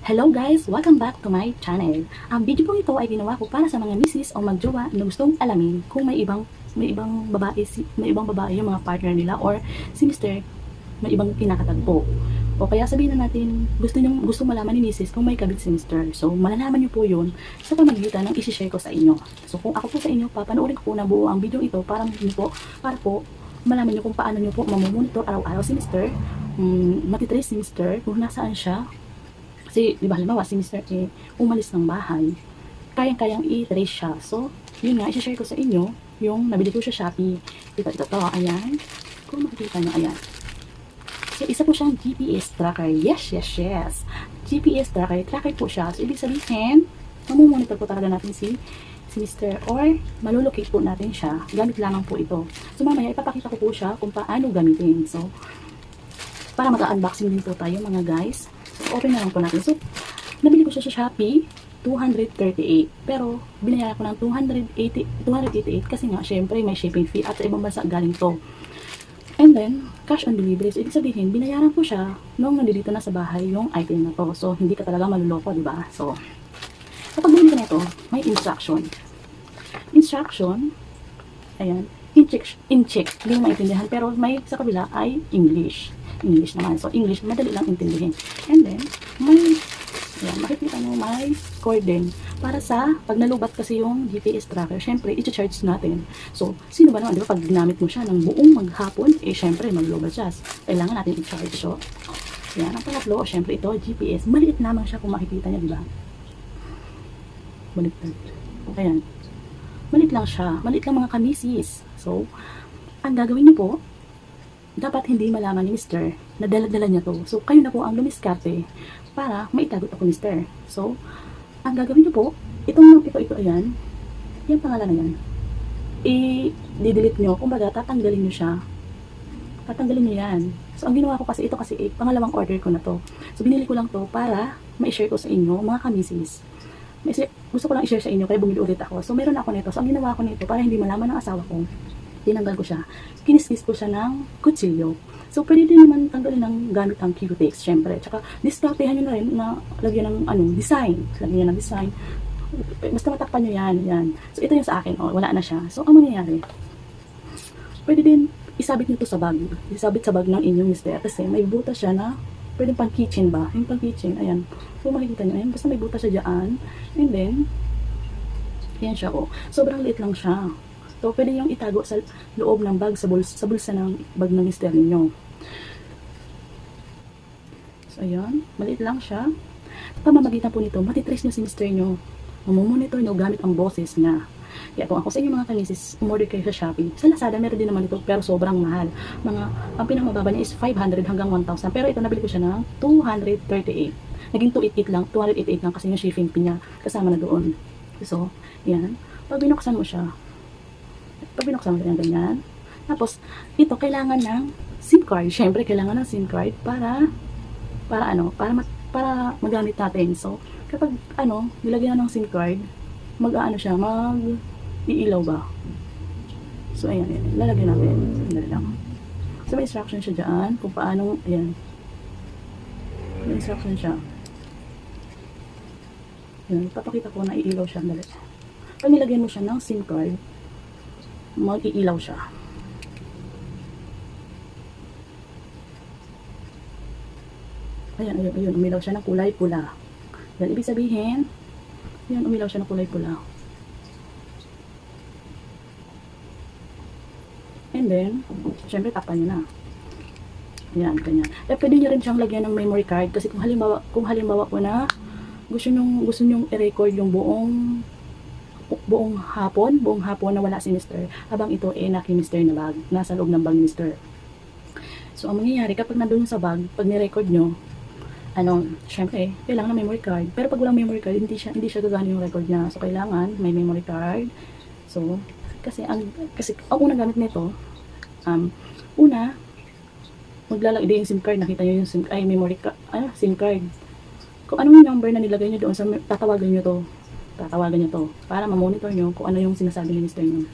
Hello guys! Welcome back to my channel. Ang video po ito ay ginawa ko para sa mga misis o magjowa na gustong alamin kung may ibang may ibang babae si, may ibang babae yung mga partner nila or si Mr. may ibang kinakatagpo. O kaya sabihin na natin, gusto niyo gusto malaman ni Mrs. kung may kabit si Mr. So, malalaman niyo po yun sa pamagitan ng isi-share ko sa inyo. So, kung ako po sa inyo, papanoorin ko po na buo ang video ito para niyo po, para po malaman niyo kung paano niyo po mamomonitor araw-araw si Mr. Um, matitrace si Mr. kung nasaan siya, kasi, di ba, halimbawa, si Mr. A, umalis ng bahay, kayang-kayang i-trace siya. So, yun nga, i-share ko sa inyo, yung nabili ko sa Shopee. Ito, ito, to, ayan. Kung makikita nyo, ayan. So, isa po siyang GPS tracker. Yes, yes, yes. GPS tracker, tracker po siya. So, ibig sabihin, mamumonitor po talaga natin si si Mr. or malulocate po natin siya. Gamit lamang po ito. So, mamaya, ipapakita ko po siya kung paano gamitin. So, para mag-unboxing din po tayo mga guys. So, open na lang po natin. So, nabili ko siya sa Shopee, 238. Pero, binayaran ko ng 280, 288 kasi nga, syempre, may shipping fee at sa ibang bansa galing to. And then, cash on delivery. So, ibig sabihin, binayaran ko siya nung nandito na sa bahay yung item na to. So, hindi ka talaga maluloko, di ba? So, kapag bumili ka nito, may instruction. Instruction, ayan, in-check, in-check, hindi mo maintindihan, pero may sa kabila ay English. English naman. So, English, madali lang intindihin. And then, may, ayan, makikita nyo, may cord din. Para sa, pag nalubat kasi yung GPS tracker, syempre, i-charge natin. So, sino ba naman, di ba, pag ginamit mo siya ng buong maghapon, eh, syempre, maglubat siya. Kailangan natin i-charge. So, yan, ang pangatlo, syempre, ito, GPS. Maliit lamang siya kung makikita niya, di ba? Baliktad. Ayan. Maliit lang siya. Maliit lang mga kamisis. So, ang gagawin niyo po, dapat hindi malaman ni Mr. na dala-dala niya to. So, kayo na po ang lumiskarte para maitago to ko Mr. So, ang gagawin niyo po, itong ito, ito, ayan, yung pangalan na yan, i-delete nyo, kumbaga, tatanggalin nyo siya. Tatanggalin nyo yan. So, ang ginawa ko kasi, ito kasi, eh, pangalawang order ko na to. So, binili ko lang to para ma-share ko sa inyo, mga kamisis. Gusto ko lang i-share sa inyo, kaya bumili ulit ako. So, meron ako nito. So, ang ginawa ko nito, para hindi malaman ng asawa ko, tinanggal ko siya. Kiniskis ko siya ng kutsilyo. So, pwede din naman tanggalin ng gamit ang Q-Tex, syempre. Tsaka, diskartehan nyo na rin na lagyan ng ano, design. Lagyan ng design. Basta matakpan nyo yan, yan. So, ito yung sa akin, oh, wala na siya. So, ang mangyayari, pwede din isabit nyo to sa bag. Isabit sa bag ng inyong mister. Kasi may butas siya na, pwede pang kitchen ba? Yung pang kitchen, ayan. So, makikita nyo, ayan. Basta may butas siya dyan. And then, ayan siya, oh. Sobrang liit lang siya. So, pwede yung itago sa loob ng bag, sa bulsa, sa bulsa ng bag ng mister ninyo. So, ayan. Maliit lang siya. Pamamagitan po nito, matitrace nyo si mister nyo. Mamomonitor nyo gamit ang boses niya. Kaya kung ako sa inyo mga kanisis, umorder kayo sa Shopee. Sa Lazada, meron din naman ito, pero sobrang mahal. Mga, ang pinakamababa niya is 500 hanggang 1,000. Pero ito, nabili ko siya ng 238. Naging 288 lang, 288 lang kasi yung shipping fee niya kasama na doon. So, yan. Pag binuksan mo siya, pag binuksan mo siya ganyan, tapos, ito, kailangan ng SIM card. Syempre, kailangan ng SIM card para, para ano, para, mat, para magamit natin. So, kapag, ano, nilagyan ng SIM card, mag-ano siya, mag iilaw ba? So, ayan, ayan. Lalagyan natin. Sandali lang. So, may instruction siya dyan kung paano, ayan. May instruction siya. Ayan, papakita ko na iilaw siya. Dali. Pag nilagyan mo siya ng SIM card, mag-iilaw siya. Ayan, ayan, ayan. Umilaw siya ng kulay pula. Yan, ibig sabihin, yan, umilaw siya ng kulay pula. And then, syempre, tapan nyo na. Yan, ganyan. Eh, pwede nyo rin siyang lagyan ng memory card kasi kung halimbawa, kung halimbawa po na gusto nyo, gusto nyo i-record yung buong buong hapon, buong hapon na wala si Mr. Habang ito eh naki Mr. na bag, nasa loob ng bag ni Mr. So, ang mangyayari kapag nandun sa bag, pag ni-record nyo, ano, syempre, kailangan ng memory card. Pero pag walang memory card, hindi siya hindi siya gagana yung record niya. So kailangan may memory card. So kasi ang kasi ang unang gamit nito um una maglalagay din yung SIM card, nakita niyo yung SIM ay memory card, ano, SIM card. Kung ano yung number na nilagay niyo doon sa tatawagan niyo to. Tatawagan niyo to para ma-monitor niyo kung ano yung sinasabi ni Mr. niyo.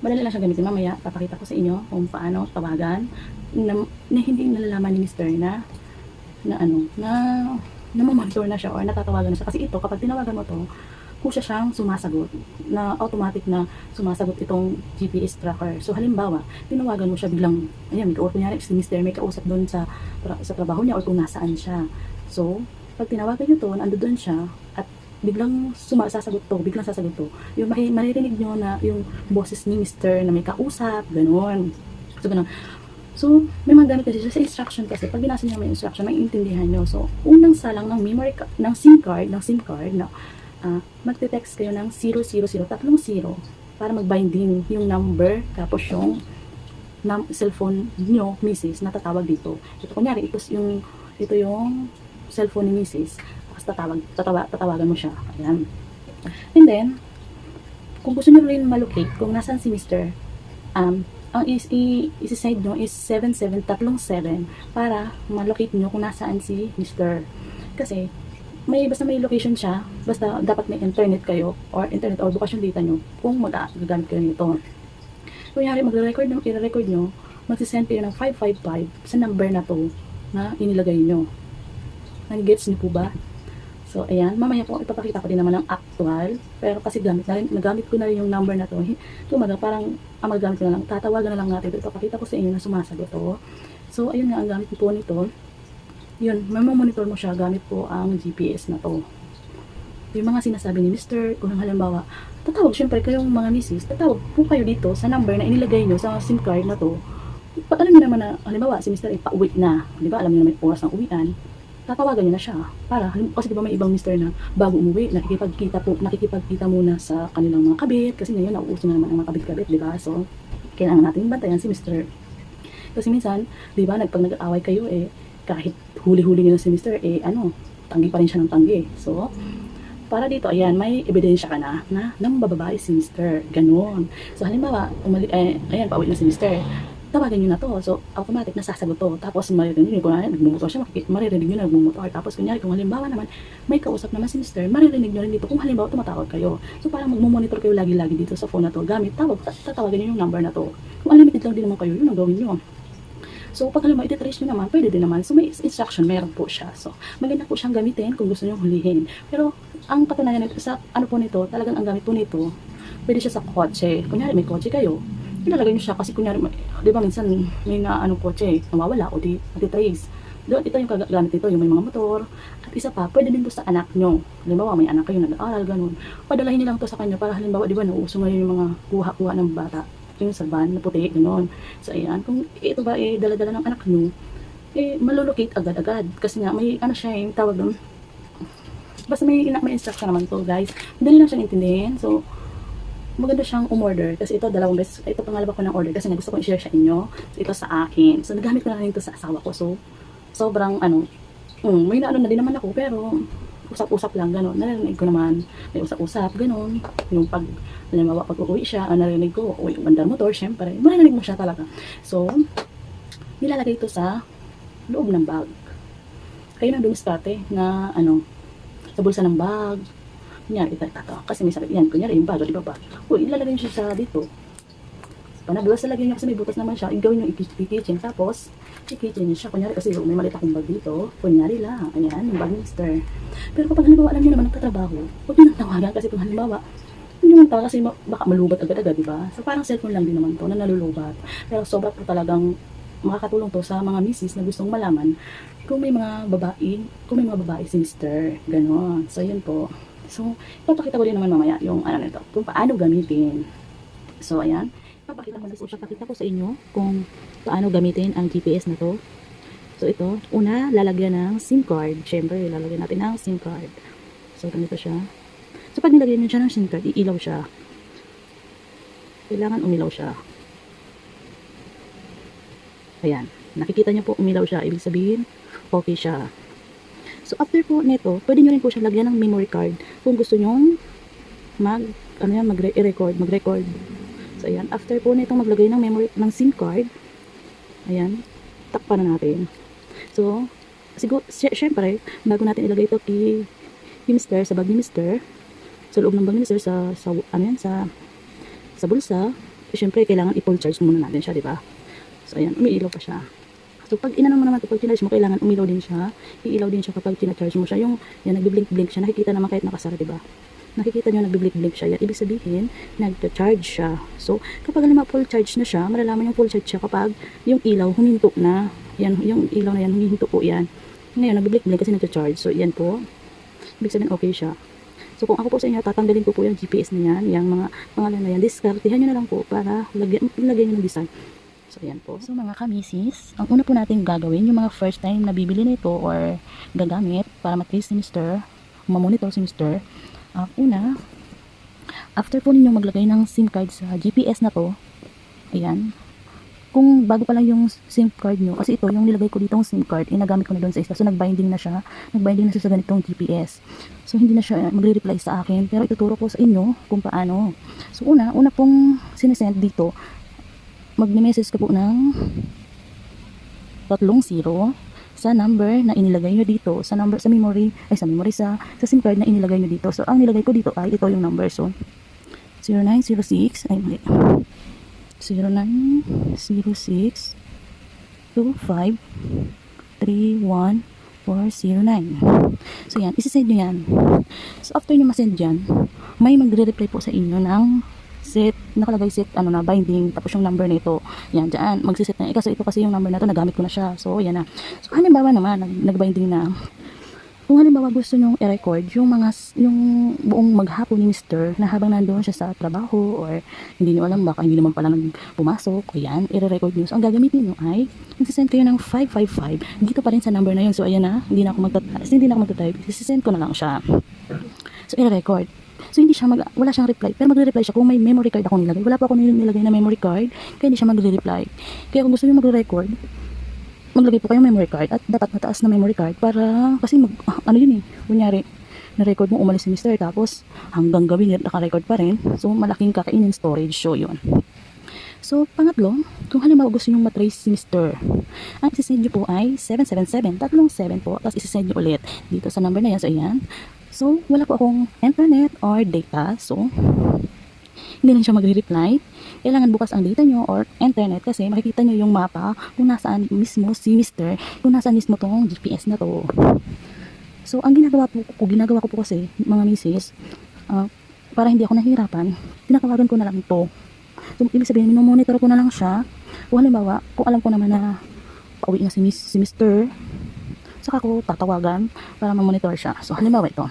Madali lang siya gamitin mamaya. Papakita ko sa inyo kung paano tawagan na, na hindi nalalaman ni Mr. na na ano, na namamonitor na siya or natatawagan na siya. Kasi ito, kapag tinawagan mo to, kusa siyang sumasagot na automatic na sumasagot itong GPS tracker. So halimbawa, tinawagan mo siya biglang, ayan, kausap kunyari, si Mr. may kausap doon sa, tra- sa trabaho niya or kung nasaan siya. So, pag tinawagan niyo to, ando doon siya biglang sumasasagot to, biglang sasagot to. Yung maririnig niyo na yung boses ni Mr. na may kausap, ganoon. So, ganun. So, may mga gamit kasi sa instruction kasi pag binasa niyo may instruction, may intindihan niyo. So, unang salang ng memory ng SIM card, ng SIM card na ah magte-text kayo ng 000, tatlong 0 para mag-binding yung number tapos yung num cellphone niyo, Mrs. na tatawag dito. Ito kunyari, ito yung ito yung cellphone ni Mrs. Tapos tatawag, tatawa, tatawagan mo siya. Ayan. And then, kung gusto niyo rin malocate kung nasaan si Mr. Um, ang is, i, isi-side nyo is 7737 para malocate nyo kung nasaan si Mr. Kasi, may basta may location siya, basta dapat may internet kayo or internet or bukas yung data nyo kung mag-gagamit kayo nito. Kunyari, magre-record nyo, i-record nyo, magsisend kayo ng 555 sa number na to na inilagay nyo. Nag-gets niyo po ba? So, ayan. Mamaya po, ipapakita ko din naman ang actual. Pero kasi gamit na rin, nagamit ko na rin yung number na to. Tumaga, parang, ang magamit ko na lang, tatawagan na lang natin. Ito, ipapakita ko sa inyo na sumasagot to. So, ayun nga, ang gamit po nito. Yun, may monitor mo siya, gamit po ang GPS na to. Yung mga sinasabi ni Mr. Kung halimbawa, tatawag syempre kayong mga misis, tatawag po kayo dito sa number na inilagay nyo sa SIM card na to. Pa, alam niyo naman na, halimbawa, si Mr. ay pauwi na. Di ba? Alam niyo naman yung oras ng uwian tatawagan niyo na siya para halim- kasi di ba may ibang mister na bago umuwi nakikipagkita po nakikipagkita muna sa kanilang mga kabit kasi ngayon nauuso na naman ang mga kabit-kabit di ba so kailangan natin bantayan si mister kasi minsan di ba nag pag nag-aaway kayo eh kahit huli-huli niyo na si mister eh ano tanggi pa rin siya ng tanggi so para dito, ayan, may ebidensya ka na na nang bababae si Mr. Ganon. So, halimbawa, umali, eh, ayan, pauwi na si Mr. Tawagan nyo na to. So, automatic nasasagot to. Tapos, maririnig kung ano, nagmumotor siya, makikita, maririnig nyo na nagmumotor. Tapos, kunyari, kung halimbawa naman, may kausap naman si Mr. Maririnig nyo rin dito kung halimbawa tumatawag kayo. So, parang magmumonitor kayo lagi-lagi dito sa phone na to. Gamit, tawag, tatawagan nyo yung number na to. Kung unlimited lang din naman kayo, yun ang gawin nyo. So, pag halimbawa, ititrace nyo naman, pwede din naman. So, may instruction, meron po siya. So, maganda po siyang gamitin kung gusto nyo hulihin. Pero, ang patunayan nito, sa ano po nito, talagang ang gamit po nito, pwede siya sa kotse. Kunyari, may kotse kayo, ilalagay nyo siya kasi kunyari, di ba minsan may na ano kotse, nawawala o di natitrace. Doon, ito yung gamit nito, yung may mga motor. At isa pa, pwede din to sa anak nyo. Halimbawa, may anak kayo nag-aaral, ganun. Padalahin nyo to sa kanya para halimbawa, di ba, nauuso ngayon yung mga kuha-kuha ng bata. Yung sa van na puti, ganun. So, ayan, kung ito ba, eh, dala-dala ng anak nyo, eh, malulocate agad-agad. Kasi nga, may, ano siya, yung tawag doon, basta may, ina- may instruction naman to, guys. Madali lang siyang intindihin. So, maganda siyang umorder. Kasi ito, dalawang beses, ito pangalawa ko ng order kasi nga gusto ko i-share sa inyo. Ito sa akin. So, nagamit ko na rin ito sa asawa ko. So, sobrang, ano, mm, may naano na din naman ako, pero, usap-usap lang, gano'n. Narinig ko naman, may usap-usap, gano'n. Yung pag, halimbawa, pag uuwi siya, ah, narinig ko, uwi yung bandar motor, syempre, marinig mo siya talaga. So, nilalagay ito sa loob ng bag. Kayo na dumiskarte na, ano, sa bulsa ng bag, ito, ito. Kasi may sakit yan. Kunyari, yung bag, di ba bag? Uy, ilalagay nyo siya sa dito. Panadulas sa lagyan nyo kasi may butas naman siya. Igawin nyo i-kitchen. Tapos, i-kitchen nyo siya. Kunyari, kasi may maliit akong bag dito. Kunyari lang. Ayan, yung bag Mister. Pero kapag halimbawa, alam nyo naman nagtatrabaho, huwag nyo nang tawagan. Kasi kung halimbawa, hindi nyo nang tawagan kasi baka malubat agad-agad, di ba? So, parang cellphone lang din naman to na nalulubat. Pero sobra po talagang makakatulong to sa mga misis na gustong malaman kung may mga babae, kung may mga babae si Mister, gano'n. So, yun po. So, ipapakita ko din naman mamaya yung ano nito, kung paano gamitin. So, ayan. Ipapakita ko, ipapakita ko sa inyo kung paano gamitin ang GPS na to. So, ito, una, lalagyan ng SIM card. Siyempre, lalagyan natin ng SIM card. So, ganito siya. So, pag nilagyan nyo siya ng SIM card, iilaw siya. Kailangan umilaw siya. Ayan. Nakikita niyo po, umilaw siya. Ibig sabihin, okay siya. So, after po nito, pwede nyo rin po siya lagyan ng memory card kung gusto nyo mag, ano yan, mag-record, mag-record. So, ayan. After po nito maglagay ng memory, ng SIM card, ayan, takpan na natin. So, siguro, sy- syempre, bago natin ilagay ito kay, kay Mr. sa bag ni Mr. Sa loob ng bag ni Mr. sa, sa, ano yan, sa, sa bulsa, syempre, kailangan i-full charge muna natin siya, di ba? So, ayan, umiilaw pa siya. So, pag inano mo naman ito, pag charge mo, kailangan umilaw din siya. Iilaw din siya kapag charge mo siya. Yung, yan, nagbiblink-blink siya. Nakikita naman kahit nakasara, diba? Nakikita nyo, nagbiblink-blink siya. Yan, ibig sabihin, nag-charge siya. So, kapag mo, full charge na siya, malalaman yung full charge siya kapag yung ilaw huminto na. Yan, yung ilaw na yan, huminto po yan. Ngayon, nagbiblink-blink kasi nag-charge. So, yan po. Ibig sabihin, okay siya. So, kung ako po sa inyo, tatanggalin ko po yung GPS na yan, yung mga pangalan na yan. Diskartihan nyo na lang po para lagyan, lagyan nyo ng design. So, yan po. So, mga kamisis, ang una po natin gagawin, yung mga first time na bibili nito or gagamit para matrace si Mr. mamonitor si Mr. Uh, una, after po ninyo maglagay ng SIM card sa GPS na to, ayan, kung bago pa lang yung SIM card nyo, kasi ito, yung nilagay ko dito yung SIM card, inagamit ko na doon sa isa. So, nagbinding na siya. Nagbinding na siya sa ganitong GPS. So, hindi na siya magre-reply sa akin. Pero ituturo ko sa inyo kung paano. So, una, una pong sinesend dito, mag-message ka po ng tatlong zero sa number na inilagay nyo dito, sa number, sa memory, ay sa memory, sa, sa SIM card na inilagay nyo dito. So, ang nilagay ko dito ay ito yung number. So, 0906, ay mali. 0906 25 31 409. So, yan. Isisend nyo yan. So, after nyo masend yan, may magre-reply po sa inyo ng set, nakalagay set, ano na, binding, tapos yung number nito, yan, dyan, magsiset na, eh, kasi ito kasi yung number na to, nagamit ko na siya, so, yan na. So, halimbawa naman, nag, nag-binding na, kung halimbawa gusto nyong i-record yung mga, yung buong maghapon ni Mr. na habang nandoon siya sa trabaho or hindi nyo alam, baka hindi naman pala nang pumasok, o yan, i-record nyo. So, ang gagamitin nyo ay, nagsisend kayo ng 555, dito pa rin sa number na yun. So, ayan na, hindi na ako magta- hindi na ako magta-type, sisend ko na lang siya. So, i-record. So, hindi siya mag, wala siyang reply. Pero magre-reply siya kung may memory card ako nilagay. Wala pa ako nilagay na memory card, kaya hindi siya magre-reply. Kaya kung gusto niyo magre-record, maglagay po kayo memory card at dapat mataas na memory card para, kasi mag, ah, ano yun eh, kunyari, na-record mo umalis si Mr. tapos hanggang gabi naka-record pa rin. So, malaking kakainin storage. So, yun. So, pangatlo, kung halimbawa gusto nyo matrace si Mr. Ang isisend nyo po ay 777, tatlong 7 po, tapos isisend nyo ulit dito sa number na yan. So, ayan. So, wala po akong internet or data. So, hindi rin siya magre-reply. Kailangan bukas ang data nyo or internet kasi makikita nyo yung mapa kung nasaan mismo si Mr. kung nasaan mismo tong GPS na to. So, ang ginagawa po ko, ginagawa ko po kasi, mga misis, ah, para hindi ako nahihirapan, tinatawagan ko na lang ito. So, ibig sabihin, minomonitor ko na lang siya. Kung halimbawa, kung alam ko naman na pauwi na si, miss, si Mr., saka ko tatawagan para mamonitor siya. So, halimbawa ito.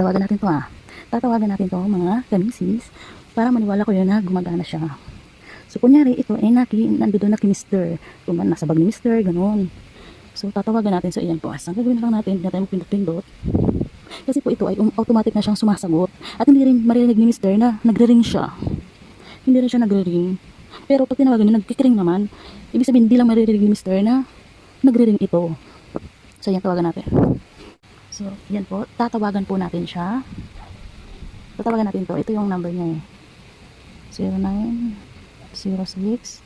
Tawagan natin to ah. Tatawagan natin to mga kamisis para maniwala ko yun na gumagana siya. So, kunyari, ito, eh, naki, nandoon na kay Mr. Kung nasa bag ni Mr. Ganun. So, tatawagan natin. So, iyan po. Ang gagawin lang natin, hindi natin pindot-pindot. Kasi po ito ay um, automatic na siyang sumasagot. At hindi rin marinig ni Mr. na nagre-ring siya. Hindi rin siya nagre-ring. Pero pag tinawagan niya, nagkikring naman. Ibig sabihin, hindi lang maririnig ni Mr. na nagre-ring ito. So, yan, tawagan natin. So, yan po. Tatawagan po natin siya. Tatawagan natin to. Ito yung number niya eh. 0906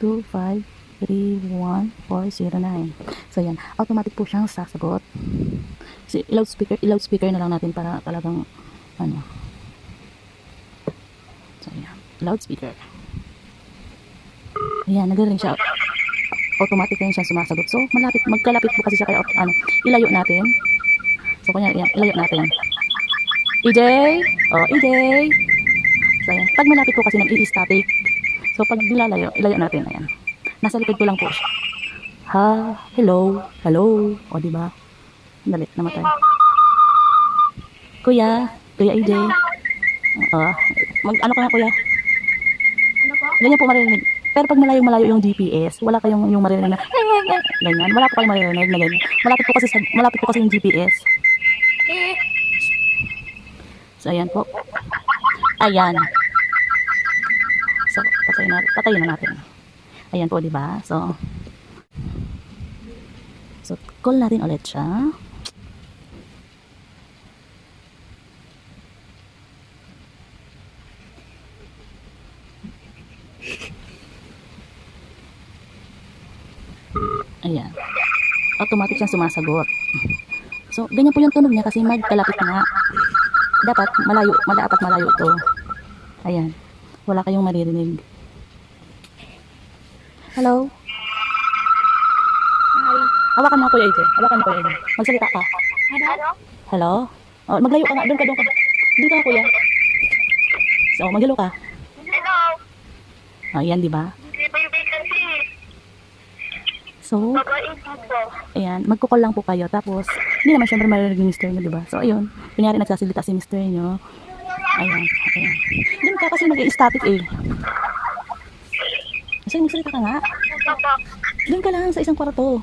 25 31409. So, yan. Automatic po siyang sasagot. So, loudspeaker, loudspeaker na lang natin para talagang, ano. So, yan. Loudspeaker. Ayan, nag-ring siya. Automatic rin siya sumasagot. So, malapit, magkalapit po kasi siya kaya, ano, ilayo natin. So, kunya, yan, ilayo natin. EJ! Oh, EJ! So, ayan. Pag malapit po kasi nag-i-static. So, pag nilalayo, ilayo natin. Ayan. Nasa likod ko lang po siya. Ha, hello, hello. O, di ba? Dali, namatay. Kuya, Kuya EJ. Oo. mag, ano ka na, Kuya? Ganyan po maririnig. Pero pag malayo malayo yung GPS, wala kayong yung maririnig na ganyan. Wala po kayong maririnig na ganyan. Malapit po kasi sa, malapit po kasi yung GPS. So ayan po. Ayan. So patayin na patayin na natin. Ayan po, di ba? So So call natin ulit siya. Ayan. Automatic siyang sumasagot. So, ganyan po yung tunog niya kasi magkalapit nga. Dapat malayo, dapat malayo to. Ayan. Wala kayong maririnig. Hello? Hawakan mo Kuya AJ. Hawakan mo Kuya AJ. Magsalita ka. Ano? Hello? Oh, maglayo ka nga. Doon ka, doon ka. Doon ka, Kuya. So, maghilo ka. Hello? Oh, yan, di ba? Hindi ba yung vacancy? So, ayan, magkukol lang po kayo. Tapos, hindi naman syempre maririnig ni mister nyo, di ba? So, ayun. Kunyari nagsasalita si mister nyo. Ayan, ayan. Doon ka kasi nag-static eh. Kasi magsalita ka nga. Doon ka lang sa isang kwarto.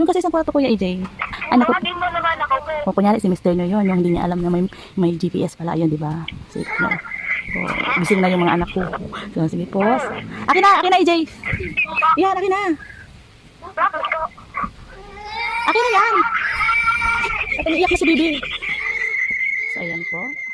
Doon ka sa isang kwarto, Kuya AJ. Ano ko? mo po. O, kunyari si mister nyo yun, yung hindi niya alam na may, may GPS pala yun, di ba? So, no. So, gising na yung mga anak ko. So, sige, pause. Akin na, akin na, AJ. Yan, akin na. Akin na yan. At umiiyak na si Bibi. So, ayan po.